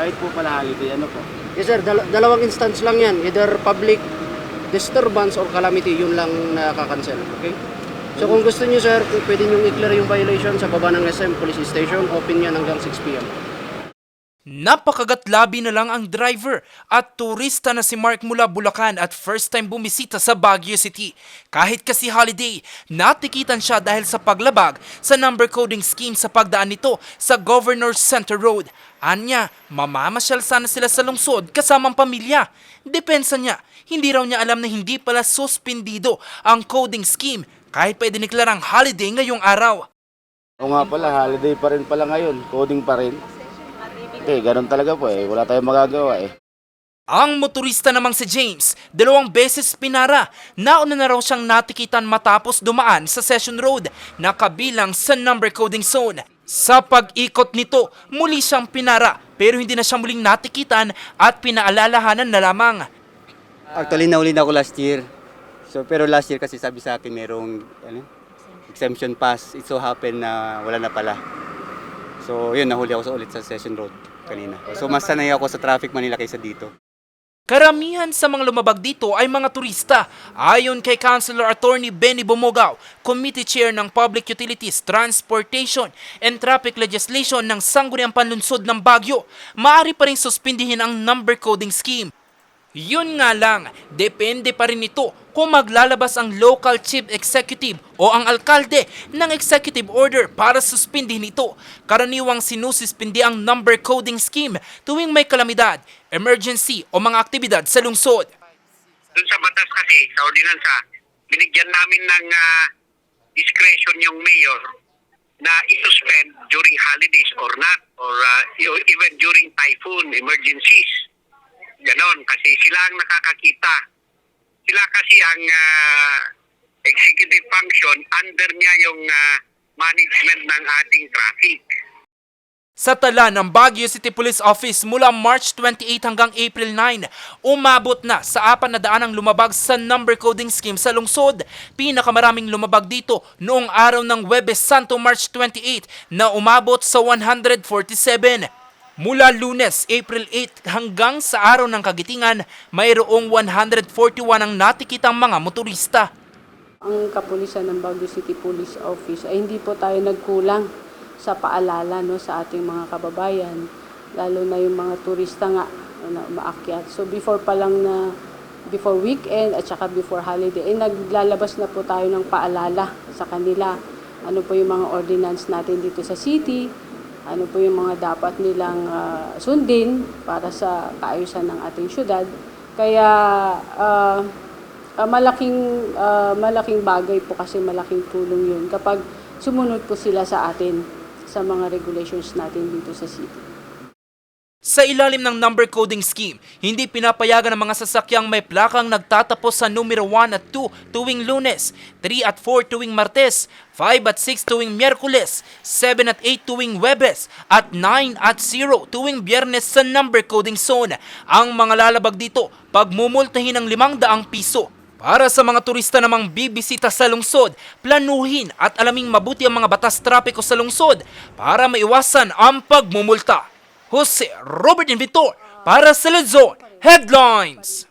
Kahit po pala holiday, ano po? Yes sir, dal- dalawang instance lang yan. Either public disturbance or calamity, yun lang nakakancel. Okay? So kung gusto niyo sir, kung pwede niyo i-clear yung violation sa baba ng SM Police Station, open yan hanggang 6 p.m. Napakagatlabi na lang ang driver at turista na si Mark mula Bulacan at first time bumisita sa Baguio City. Kahit kasi holiday, natikitan siya dahil sa paglabag sa number coding scheme sa pagdaan nito sa Governor's Center Road. Anya, mamamasyal sana sila sa lungsod kasamang pamilya. Depensa niya, hindi raw niya alam na hindi pala suspendido ang coding scheme kahit pwede niklarang holiday ngayong araw. O nga pala, holiday pa rin pala ngayon. Coding pa rin. Eh, ganun talaga po eh. Wala tayong magagawa eh. Ang motorista namang si James, dalawang beses pinara. Nauna na raw siyang natikitan matapos dumaan sa Session Road na kabilang sa number coding zone. Sa pag-ikot nito, muli siyang pinara pero hindi na siya muling natikitan at pinaalalahanan na lamang. Actually, nauli na ako last year. So, pero last year kasi sabi sa akin merong ano, exemption pass. It so happen na wala na pala. So, yun, nahuli ako sa ulit sa Session Road kanina. So, mas sanay ako sa traffic Manila kaysa dito. Karamihan sa mga lumabag dito ay mga turista. Ayon kay Councilor Attorney Benny Bumogao, Committee Chair ng Public Utilities, Transportation and Traffic Legislation ng Sangguniang Panlunsod ng Bagyo, maaari pa rin suspindihin ang number coding scheme. Yun nga lang, depende pa rin ito kung maglalabas ang local chief executive o ang alkalde ng executive order para suspindihin ito. Karaniwang sinususpindi ang number coding scheme tuwing may kalamidad, emergency o mga aktibidad sa lungsod. Doon sa batas kasi, sa ordinansa, binigyan namin ng ah, discretion yung mayor na i-suspend during holidays or not, or e- even during typhoon emergencies. Ganon, kasi sila ang nakakakita. Sila kasi ang ah, executive function, under niya yung ah, management ng ating traffic. Sa tala ng Baguio City Police Office mula March 28 hanggang April 9, umabot na sa apat na daan ang lumabag sa number coding scheme sa lungsod. Pinakamaraming lumabag dito noong araw ng Webes Santo March 28 na umabot sa 147. Mula lunes, April 8 hanggang sa araw ng kagitingan, mayroong 141 ang natikitang mga motorista. Ang kapulisan ng Baguio City Police Office ay hindi po tayo nagkulang sa paalala no sa ating mga kababayan lalo na yung mga turista nga na umaakyat. So before pa lang na before weekend at saka before holiday ay naglalabas na po tayo ng paalala sa kanila. Ano po yung mga ordinance natin dito sa city, ano po yung mga dapat nilang ah, sundin para sa kaayusan ng ating syudad. Kaya ah, Ah, malaking ah, malaking bagay po kasi malaking tulong 'yun kapag sumunod po sila sa atin sa mga regulations natin dito sa city. Sa ilalim ng number coding scheme, hindi pinapayagan ng mga sasakyang may plakang nagtatapos sa numero 1 at 2 tuwing lunes, 3 at 4 tuwing martes, 5 at 6 tuwing miyerkules, 7 at 8 tuwing webes, at 9 at 0 tuwing biyernes sa number coding zone. Ang mga lalabag dito, pagmumultahin ng 500 piso. Para sa mga turista namang bibisita sa lungsod, planuhin at alaming mabuti ang mga batas trapiko sa lungsod para maiwasan ang pagmumulta. Jose Robert Invitor para sa Luzon Headlines.